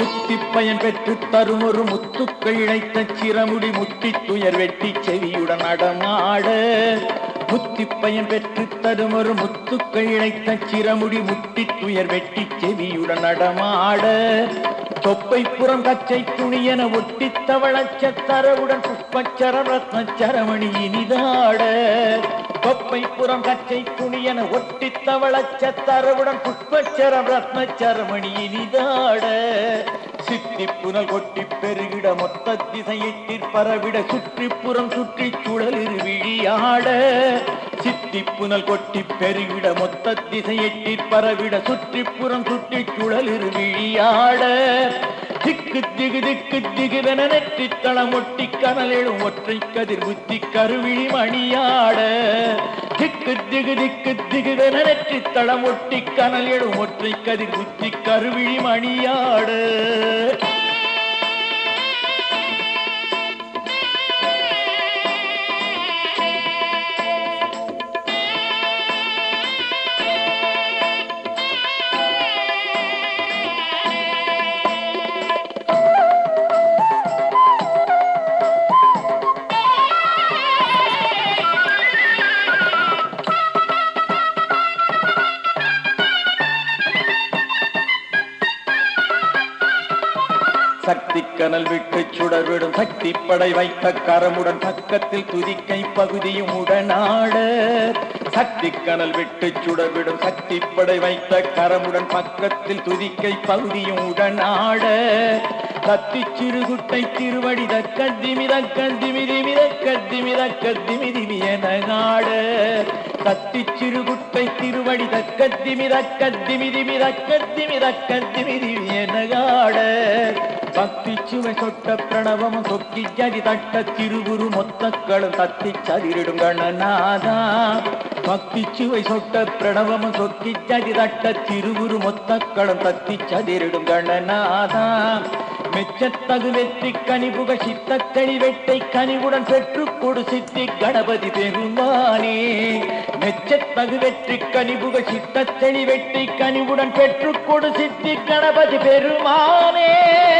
முத்தி பயன் பெற்று தரும் ஒரு முத்துக்கள் இழைத்த சிரமுடி முத்தி துயர் வெட்டி செவியுடன் நடமாட முத்தி பயன் பெற்று தரும் ஒரு முத்துக்கள் இழைத்த சிரமுடி முத்தி துயர் வெட்டி செவியுடன் நடமாட தொப்பை புறம் கச்சை துணியன ஒட்டி தவளச்ச தரவுடன் புஷ்பச்சர ரத்ன சரமணி இனிதாட தொப்பை புறம் கச்சை துணியன ஒட்டி தவளச்ச தரவுடன் புஷ்பச்சர ரத்ன இனிதாட சித்தி புனல் கொட்டி பெருகிட மொத்த திசையிட்டிற் பரவிட சுற்றிப்புறம் சுற்றி சுழலிரு விழியாட. சித்தி புனல் கொட்டி பெருகிட மொத்த திசையிட்டிற் பரவிட சுற்றிப்புறம் சுற்றி சுழலிரு விழியாட. திக்கு திகு திக்கு திகுவென நெற்றித்தளம் ஒட்டி கனலெழும் ஒற்றை கதிர் புத்தி கருவிழி மணியாட. திக்கு திகு திக்கு திகுத நெற்றி தளமொட்டி கனல் எழும் ஒற்றை கதிர் குத்தி கருவிழி மணியாடு. சக்தி கனல் விட்டு சுடர்விடும் சக்தி படை வைத்த கரமுடன் பக்கத்தில் துதிக்கை பகுதியும் உடனாட சக்தி கனல் விட்டு சுடர்விடும் சக்தி படை வைத்த கரமுடன் பக்கத்தில் துதிக்கை பகுதியும் உடனாட கத்தி சிறுகுட்டை திருவடி தக்கத்திமி கத்திமிதிமித கத்திமித தக்கத்திமி என நாட. கத்தி சிறுகுட்டை திருவடி தக்கத்திமி தக்கத்திமி திமி தக்கத்திமி தக்கத்திமி திமி சொட்ட பிரணவம் சொக்கி ஜதி தட்ட திருவுரு மொத்தக்களும் தத்தி சதிரிடும் கணநாதா பக்திச்சுவை சொட்ட பிரணவம் சொக்கி ஜதி தட்ட திருவுரு மொத்தக்களும் தத்தி சதிரிடும் கணநாதா மெச்சத்தகு வெற்றி கனிபுக சித்த வெட்டை கனிவுடன் பெற்று கொடு சித்தி கணபதி பெருமானே. மெச்சத்தகு வெற்றி கனிபுக சித்த வெட்டை கனிவுடன் பெற்று கொடு சித்தி கணபதி பெருமானே.